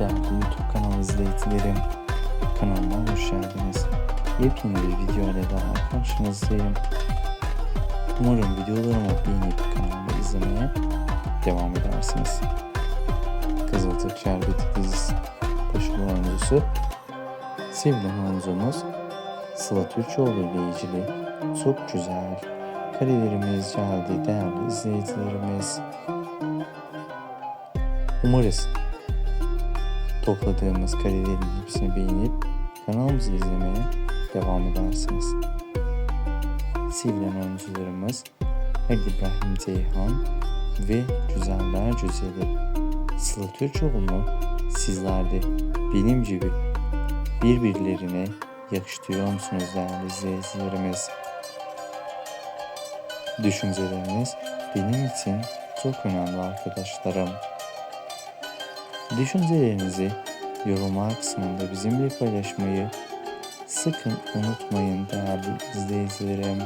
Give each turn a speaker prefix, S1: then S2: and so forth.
S1: Değerli YouTube kanalı izleyicilerim, kanalıma hoş geldiniz. Yepyeni bir video ile daha karşınızdayım. Umarım videolarımı beğenip kanalımı izlemeye devam edersiniz. Kızılcık Şerbeti dizisi başrol oyuncusu sevilen oyuncumuz Sıla Türkoğlu ile ilgili çok güzel karelerimiz geldi değerli izleyicilerimiz. Umarız topladığımız karelerin hepsini beğenip kanalımızı izlemeye devam edersiniz. Sevilen oyuncularımız Ali İbrahim Ceyhan ve Güzeller Güzeli Sıla Türkoğlu'nu sizler de benim gibi birbirlerine yakıştırıyor musunuz değerli izleyicilerimiz? Düşünceleriniz benim için çok önemli arkadaşlarım. Düşüncelerinizi yorumlar kısmında bizimle paylaşmayı sakın unutmayın değerli izleyicilerim.